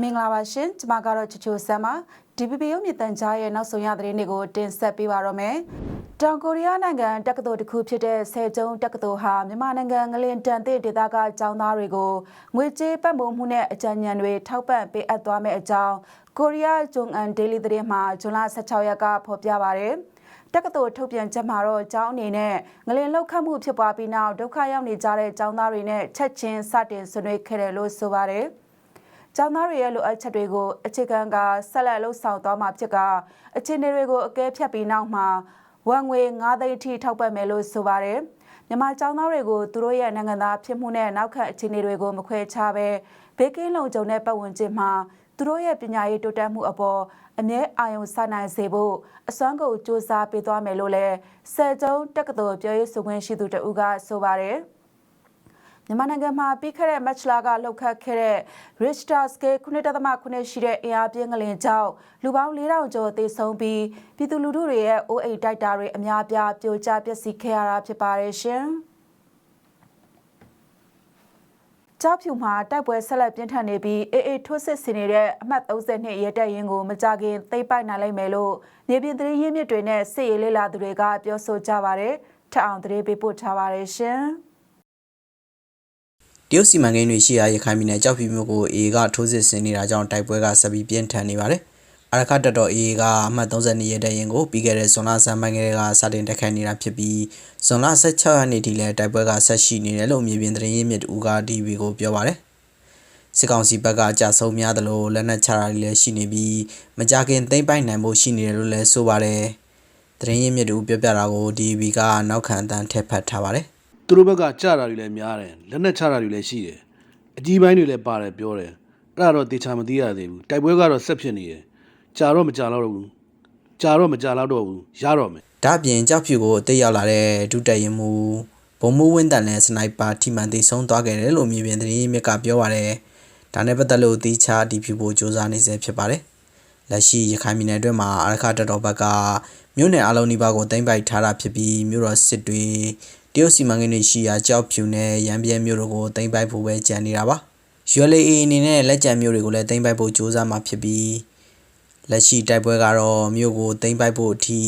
မင်္ဂလာပါရှင်ကျွန်မကတော့ချချိုဆမ်ပါ DPP ရုပ်မြင့်တန်ကြားရဲ့နောက်ဆုံးရသတင်းတွေကိုတင်ဆက်ပေးပါတော့မယ်တောင်ကိုရီးယားနိုင်ငံတက္ကသိုလ်တစ်ခုဖြစ်တဲ့ဆယ်ကျုံတက္ကသိုလ်ဟာမြန်မာနိုင်ငံငလင်တန်တဲ့ဒေသကကျောင်းသားတွေကိုငွေကြေးပတ်မိုးမှုနဲ့အကြံဉာဏ်တွေထောက်ပံ့ပေးအပ်သွားမယ့်အကြောင်းကိုရီးယားဂျုံအန်ဒေးလီသတင်းမှာဇွန်လ16ရက်ကဖော်ပြပါရယ် တက္ကသိုလ်ထုတ်ပြန်ချက်မှာတော့ကျောင်းအနေနဲ့ငလင်လောက်ခတ်မှုဖြစ်ပွားပြီးနောက်ဒုက္ခရောက်နေကြတဲ့ကျောင်းသားတွေနဲ့ချက်ချင်းစတင်ဆွေးနွေးခဲ့တယ်လို့ဆိုပါတယ်။ကျောင်းသားတွေရဲ့လိုအပ်ချက်တွေကိုအခြေခံကဆက်လက်လှုပ်ဆောင်သွားမှာဖြစ်ကအခြေအနေတွေကိုအကဲဖြတ်ပြီးနောက်မှာဝန်ငွေ9သိန်းအထိထောက်ပံ့မယ်လို့ဆိုပါတယ်။မြန်မာကျောင်းသားတွေကိုသူတို့ရဲ့နိုင်ငံသားဖြစ်မှုနဲ့နောက်ခံအခြေအနေတွေကိုမခွဲခြားပဲဘေးကင်းလုံခြုံတဲ့ပတ်ဝန်းကျင်မှာ သူတို့ရဲ့ပညာရေးတိုးတက်မှုအပေါ်အမြဲအာရုံစိုက်နိုင်စေဖို့အစွမ်းကုန်စ조사ပေးသွားမယ်လို့လည်းဆယ်ကျုံတက္ကသိုလ်ပြောရေးဆိုခွင့်ရှိသူတဦးကဆိုပါတယ်။မြန်မာနိုင်ငံမှာပြီးခဲ့တဲ့ match လာကလှုပ်ခတ်ခဲ့တဲ့ Richter scale 9.9ရှိတဲ့အင်အားပြင်းငလင်ကြောင့်လူပေါင်း4000ကျော်သေဆုံးပြီးပြည်သူလူထုတွေရဲ့အိုးအိမ်တိုက်တာတွေအများအပြားပြိုကျပျက်စီးခဲ့ရတာဖြစ်ပါတယ်ရှင်။ ကြောက်ဖြူမှာတိုက်ပွဲဆက်လက်ပြင်းထန်နေပြီးအေးအေးထိုးစစ်ဆင်နေတဲ့အမှတ်32ရဲတပ်ရင်းကိုမကြခင်သိမ်းပိုက်နိုင်လိမ့်မယ်လို့နေပြည်တော်ရင်းမြစ်တွေနဲ့စစ်ရေးလေလာသူတွေကပြောဆိုကြပါတယ်။ထပ်အောင်သတင်းပေးပို့ထားပါတယ်ရှင်။တရုတ်စီမံကိန်းတွေရှိရာရခိုင်ပြည်နယ်ကြောက်ဖြူမြို့ကိုအေကထိုးစစ်ဆင်နေတာကြောင့်တိုက်ပွဲကဆက်ပြီးပြင်းထန်နေပါတယ်။ အရခတ်တပ်တော်အေကအမှတ်32ရဲတပ်ရင်ကိုပြီးခဲ့တဲ့ဇွန်လဆန်းပိုင်းကလေးကစတင်တိုက်ခိုက်နေတာဖြစ်ပြီးဇွန်လ16ရက်နေ့ထိလည်းတိုက်ပွဲကဆက်ရှိနေတယ်လို့မြေပြင်သတင်းရင်းမြစ်တူက DV ကိုပြောပါတယ်။စစ်ကောင်စီဘက်ကအကြဆုံးများသလိုလက်နက်ချတာတွေလည်းရှိနေပြီးမကြခင်သိမ့်ပိုက်နိုင်ဖို့ရှိနေတယ်လို့လည်းဆိုပါတယ်။သတင်းရင်းမြစ်တူပြောပြတာကို DV ကနောက်ခံအတန်းထည့်ဖတ်ထားပါတယ်။သူတို့ဘက်ကကြတာတွေလည်းများတယ်လက်နက်ချတာတွေလည်းရှိတယ်အကြီးပိုင်းတွေလည်းပါတယ်ပြောတယ်အဲ့ဒါတော့တေချာမသိရသေးဘူးတိုက်ပွဲကတော့ဆက်ဖြစ်နေတယ် ကြာတော့မကြာတော့ဘူးကြာတော့မကြာတော့ဘူးရတော့မယ် ဒါ့အပြင်ကြောက်ဖြူကိုအသက်ရောက်လာတဲ့ဒုတက်ရင်မူဘုံမူဝင်းတန်နဲ့စနိုက်ပါထိမှန်သိဆုံးသွားခဲ့တယ်လို့မြေပြင်သတင်းရင်းမြစ်ကပြောပါတယ်။ဒါနဲ့ပတ်သက်လို့တီးခြားဒီဖြူဖို့စ조사နေစေဖြစ်ပါတယ်။လက်ရှိရခိုင်ပြည်နယ်အတွင်းမှာအရခတတော်ဘက်ကမြို့နယ်အလုံးနီးပါးကိုတင်ပိုက်ထားတာဖြစ်ပြီးမြို့တော်စစ်တွေတရုတ်စီမံကိန်းတွေရှိရာကြောက်ဖြူနဲ့ရန်ပြဲမြို့တို့ကိုတင်ပိုက်ဖို့ပဲကြံနေတာပါ။ ULA အနေနဲ့လက်ကျန်မြို့တွေကိုလည်းတင်ပိုက်ဖို့စ조사မှာဖြစ်ပြီး လက်ရှိတိုက်ပွဲကတော့မြို့ကိုသိမ်းပိုက်ဖို့အထိ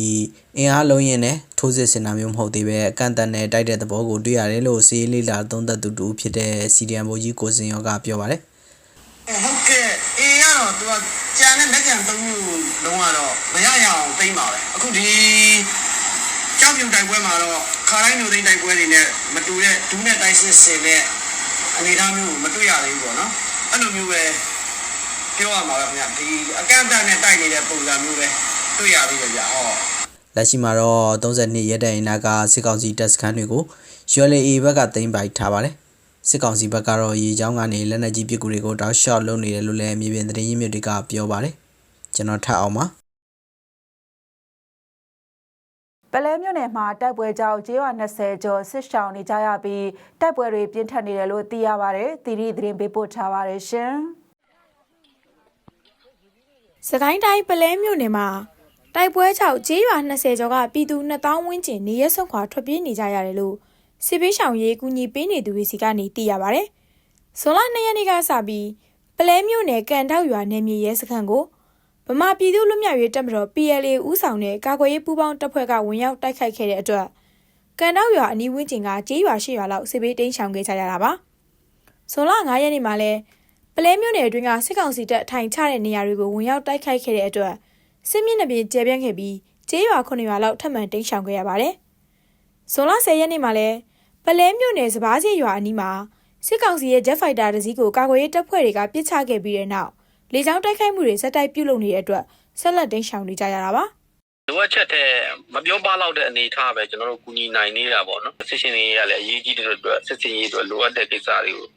အင်အားလုံးရင်နဲ့ထိုးစစ်ဆင်တာမျိုးမဟုတ်သေးပဲအကန့်အသတ်နဲ့တိုက်တဲ့သဘောကိုတွေ့ရတယ်လို့စီးလေးလာသုံးသက်သူတူဖြစ်တဲ့စီဒီအမ်ဘိုကြီးကိုစင်ရောကပြောပါတယ်ဟုတ်ကဲ့အေးရတော့သူကကြံတဲ့လက်ကြံသုံးမျိုးလုံးကတော့မရရအောင်သိမ့်ပါပဲအခုဒီကြောက်ပြုံတိုက်ပွဲမှာတော့ခါတိုင်းမျိုးသိမ့်တိုက်ပွဲတွေနဲ့မတူတဲ့ဒူးနဲ့တိုက်စစ်စင်တဲ့အနေအထားမျိုးကိုမတွေ့ရသေးဘူးပေါ့နော်အဲ့လိုမျိုးပဲ ပြောရမှာပဲခင်ဗျဒီအကန့်အသတ်နဲ့တိုက်နေတဲ့ပုံစံမျိုးပဲတွေ့ရသေးတယ်ဗျဟောလက်ရှိမှာတော့32ရဲတပ်အင်နာကစစ်ကောင်စီတပ်စခန်းတွေကို ULA ဘက်ကသိမ်းပိုက်ထားပါတယ်စစ်ကောင်စီဘက်ကတော့ရေချောင်းကနေလက်နက်ကြီးပစ်ကူတွေကိုတောက်လျှောက်လုပ်နေတယ်လို့လည်းမြေပြင်သတင်းရင်းမြစ်တွေကပြောပါတယ်ကျွန်တော်ထပ်အောင်ပါပလဲမြို့နယ်မှာတိုက်ပွဲကြောင့်ကျေးရွာ20ကျော်ဆစ်ရှောင်နေကြရပြီးတိုက်ပွဲတွေပြင်းထန်နေတယ်လို့သိရပါတယ်။တီရီသတင်းပေးပို့ထားပါတယ်ရှင်။ စကိုင်းတိုင်းပလဲမြို့နယ်မှာတိုက်ပွဲကြောင့်ကျေးရွာ20ကျော်ကပြည်သူ2000ဝန်းကျင်နေရဲဆုံးခွာထွက်ပြေးနေကြရတယ်လို့စစ်ပေးဆောင်ရေးကူညီပေးနေသူတွေစီကနေသိရပါဗျ။ဇွန်လ2ရက်နေ့ကစပြီးပလဲမြို့နယ်ကန်တောက်ရွာနယ်မြေရဲစခန်းကိုဗမာပြည်သူ့လူမျိုးရေးတပ်မတော် PLA ဦးဆောင်တဲ့ကာကွယ်ရေးပူးပေါင်းတပ်ဖွဲ့ကဝင်ရောက်တိုက်ခိုက်ခဲ့တဲ့အတွက်ကန်တောက်ရွာအနီးဝန်းကျင်ကကျေးရွာ၈ရွာလောက်စစ်ပေးတိမ်းရှောင်ခဲ့ကြရတာပါ။ဇွန်လ9ရက်နေ့မှာလဲပ လဲမြို့နယ်အတွင်းကစစ်ကောင်စီတပ်အထိုင်ချတဲ့နေရာတွေကိုဝင်ရောက်တိုက်ခိုက်ခဲ့တဲ့အတွက်စစ်မျက်နှာပြင်ကျဲပြန့်ခဲ့ပြီးကျေးရွာ9ရွာလောက်ထပ်မံတိမ်းရှောင်ခဲ့ရပါတယ်။ဇွန်လ10ရက်နေ့မှာလဲပလဲမြို့နယ်စပားစီရွာအနီးမှာစစ်ကောင်စီရဲ့ Jet Fighter တစ်စီးကိုကာကွယ်ရေးတပ်ဖွဲ့တွေကပစ်ချခဲ့ပြီးတဲ့နောက်လေကြောင်းတိုက်ခိုက်မှုတွေဇက်တိုက်ပြုလုပ်နေတဲ့အတွက်ဆက်လက်တိမ်းရှောင်နေကြရတာပါလိုအပ်ချက်တဲ့မပြောပါတော့တဲ့အနေအထားပဲကျွန်တော်တို့ကူညီနိုင်နေတာပေါ့နော်စစ်ရှင်တွေရလည်းအရေးကြီးတဲ့အတွက်စစ်စင်ရေးအတွက်လိုအပ်တဲ့ကိစ္စတွေကို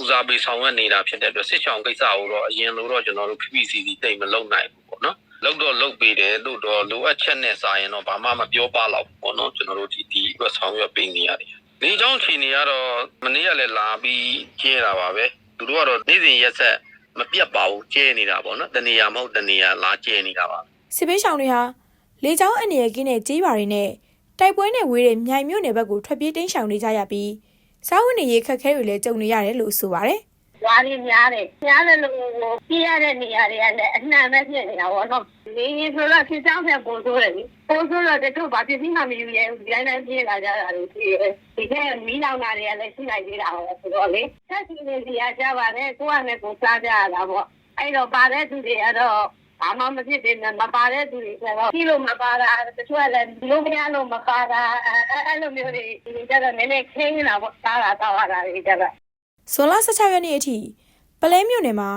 ဦးစားပေးဆောင်ရွက်နေတာဖြစ်တဲ့အတွက်စစ်ချောင်းကိစ္စကိုတော့အရင်လိုတော့ကျွန်တော်တို့ PPCC တိတ်မလုံနိုင်ဘူးပေါ့နော်လောက်တော့လောက်ပေးတယ်တို့တော့လိုအပ်ချက်နဲ့စာရင်တော့ဘာမှမပြောပါတော့ဘူးပေါ့နော်ကျွန်တော်တို့ဒီဒီအတွက်ဆောင်ရွက်ပေးနေရတယ်ဒီကြောင့်ချိန်နေရတော့မနေ့ကလည်းလာပြီးကျဲတာပါပဲသူတို့ကတော့နေ့စဉ်ရက်ဆက်မပြတ်ပါဘူးကျဲနေတာပေါ့နော်တနေရာမဟုတ်တနေရာလာကျဲနေတာပါစစ်ပေးဆောင်တွေဟာလေကြောင်းအနေရကင်းတဲ့ကြေးပါတွေနဲ့တိုက်ပွဲနဲ့ဝေးတဲ့မြိုင်မြို့နယ်ဘက်ကိုထွက်ပြေးတိမ်းရှောင်နေကြရပြီး စားဝတ်နေရေးခက်ခဲတွေလည်းကြုံနေရတယ်လို့ဆိုပါတယ်။ရွာတွေများတယ်။များတယ်လို့ကိုပြရတဲ့နေရာတွေကလည်းအနှံ့ပဲဖြစ်နေတာပေါ့နော်။နေရင်ဆိုတော့ဖြစ်ကြောင်းနဲ့ပုံဆိုးတယ်လေ။ပုံဆိုးတော့တချို့ဘာဖြစ်ပြီးမှမယူရဲဘူး။ဒီတိုင်းတိုင်းပြေးလာကြတာတွေရှိတယ်။ဒီကမီးလောင်တာတွေကလည်းရှိနိုင်သေးတာပဲဆိုတော့လေ။ဆက်စီနေစီရကြပါတယ်။ကိုယ့်အနေကိုစားကြရတာပေါ့။အဲ့တော့ပါတဲ့သူတွေကတော့ ဘာမှမဖြစ်သေးနဲ့မပါတဲ့သူတွေကတော့ပြီးလို့မပါတာတချို့ကလည်းဒီလိုမရလို့မပါတာအဲ့အဲ့လိုမျိုးတွေဒီကြတော့နည်းနည်းခင်းနေတာပေါ့စားတာတောက်ရတာတွေကြတော့။ဇွန်လ16ရက်နေ့အထိပလဲမြို့နယ်မှာ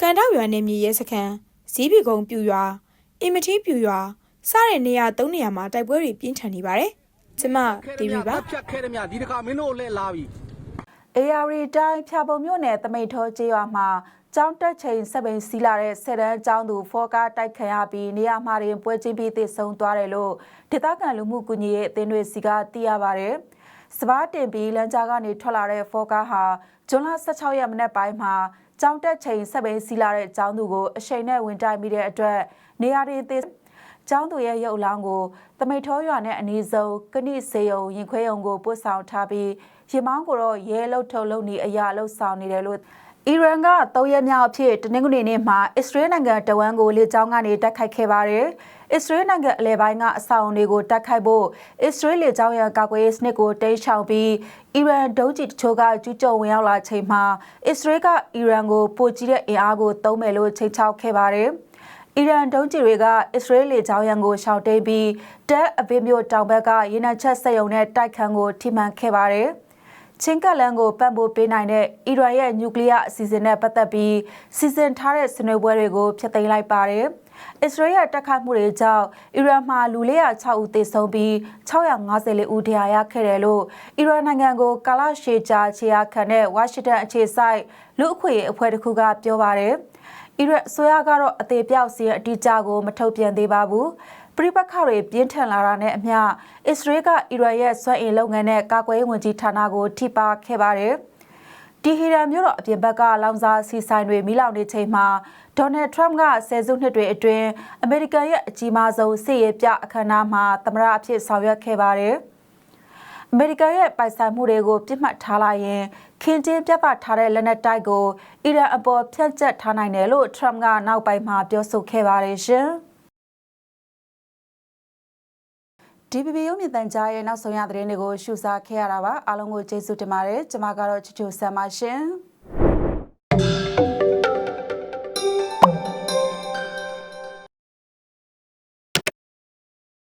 ကန်တောက်ရွာနယ်မြေရဲစခန်းဇီးပီကုံပြူရွာအင်မတီပြူရွာစတဲ့နေရာ၃နေရာမှာတိုက်ပွဲတွေပြင်းထန်နေပါတယ်။ကျမတီဗီပါဖြတ်ခဲ့တယ်မြဒီတစ်ခါမင်းတို့လက်လာပြီ အေယာရီတိုင်းဖြာပုံမြို့နယ်တမိတ်ထောကျေးရွာမှာကျောင်းတက်ချိန်စက်ပိန်စီးလာတဲ့ဆယ်တန်းကျောင်းသူဖောကားတိုက်ခံရပြီးနေရာမှာတင်ပွဲချင်းပြီးတည်ဆုံသွားတယ်လို့ဒေသခံလူမှုကူညီရေးအသင်းတွေစီကသိရပါဗျ။စပားတင်ပြီးလမ်းကြားကနေထွက်လာတဲ့ဖောကားဟာဇွန်လ16ရက်မနေ့ပိုင်းမှာကျောင်းတက်ချိန်စက်ပိန်စီးလာတဲ့ကျောင်းသူကိုအရှိန်နဲ့ဝင်တိုက်မိတဲ့အတွက်နေရာတင်တည် ကျောင်းသူရဲ့ရုပ်အလောင်းကိုတမိတ်ထောရွာနဲ့အနီးဆုံးကနိစေယုံရင်ခွဲယုံကိုပို့ဆောင်ထားပြီးရင်မောင်းကိုတော့ရဲလုတ်ထုတ်လုပ်နေအရာလှုပ်ဆောင်နေတယ်လို့အီရန်က၃ရက်မြောက်အဖြစ်တနင်္ဂနွေနေ့မှာအစ္စရေးနိုင်ငံတဝန်ကိုလေကြောင်းကနေတိုက်ခိုက်ခဲ့ပါတယ်။အစ္စရေးနိုင်ငံအလဲပိုင်းကအဆောက်အုံတွေကိုတိုက်ခိုက်ဖို့အစ္စရေးလေကြောင်းရန်ကာကွယ်ရေးစနစ်ကိုတိမ်းရှောင်ပြီးအီရန်ဒုံးကျည်တချို့ကကျူးကျော်ဝင်ရောက်လာချိန်မှာအစ္စရေးကအီရန်ကိုပိုကြီးတဲ့အင်အားကိုသုံးမယ်လို့ချိန်ချောက်ခဲ့ပါတယ်။ အီရန်ဒုံးကျည်တွေကအစ္စရေးလေကြောင်းရန်ကိုရှောင်တိန်ပြီးတက်အဗင်းမြို့တောင်ဘက်ကရေနံချက်စက်ရုံနဲ့တိုက်ခန်းကိုထိမှန်ခဲ့ပါတယ်။ချင်းကပ်လန်ကိုပံ့ပိုးပေးနိုင်တဲ့အီရန်ရဲ့နျူကလ িয়ার အစီအစဉ်နဲ့ပတ်သက်ပြီးစီစဉ်ထားတဲ့ဆွေးနွေးပွဲတွေကိုဖျက်သိမ်းလိုက်ပါတယ်။အစ္စရေးရဲ့တိုက်ခိုက်မှုတွေကြောင့်အီရန်မှာလူ406ဦးသေဆုံးပြီး654ဦးဒဏ်ရာရခဲ့တယ်လို့အီရန်နိုင်ငံကိုကာလရှည်ကြာခြေရာခံတဲ့ဝါရှင်တန်အခြေစိုက်လူအခွင့်အရေးအဖွဲ့တစ်ခုကပြောပါတယ်။ အီရတ်အစိုးရကတော့အသေးပြောက်စီရဲ့အတိအကျကိုမထုတ်ပြန်သေးပါဘူး။ပြိပခတွေပြင်းထန်လာတာနဲ့အမျှအစ္စရေးကအီရန်ရဲ့စွမ်းအင်လုပ်ငန်းနဲ့ကာကွယ်ရေးဝန်ကြီးဌာနကိုထိပါခဲ့ပါတယ်။ဒီဟီရန်မြို့တော်အပြင်ဘက်ကလောင်စာစီဆိုင်တွေမိလောင်နေချိန်မှာဒေါ်နယ်ထရမ့်ကဆယ်စုနှစ်တွေအတွင်းအမေရိကန်ရဲ့အကြီးမားဆုံးစစ်ရေးပြအခမ်းအနားမှာသမ္မတအဖြစ်ဆောင်ရွက်ခဲ့ပါတယ်။ အမေရိကန်ရဲ့ပိုင်ဆိုင်မှုတွေကိုပြစ်မှတ်ထားလိုက်ရင်ခင်ကျင်းပြသထားတဲ့လက်နက်တိုက်ကိုအီရန်အပေါ်ဖြန့်ကျက်ထားနိုင်တယ်လို့ထရမ့်ကနောက်ပိုင်းမှာပြောဆိုခဲ့ပါတယ်ရှင်။ DPP ရုပ်မြင်သံကြားရဲ့နောက်ဆုံးရသတင်းတွေကိုရှုစားခဲ့ရတာပါအားလုံးကိုကျေးဇူးတင်ပါတယ်ကျွန်မကတော့ချစ်ချိုဆမ်ပါရှင်။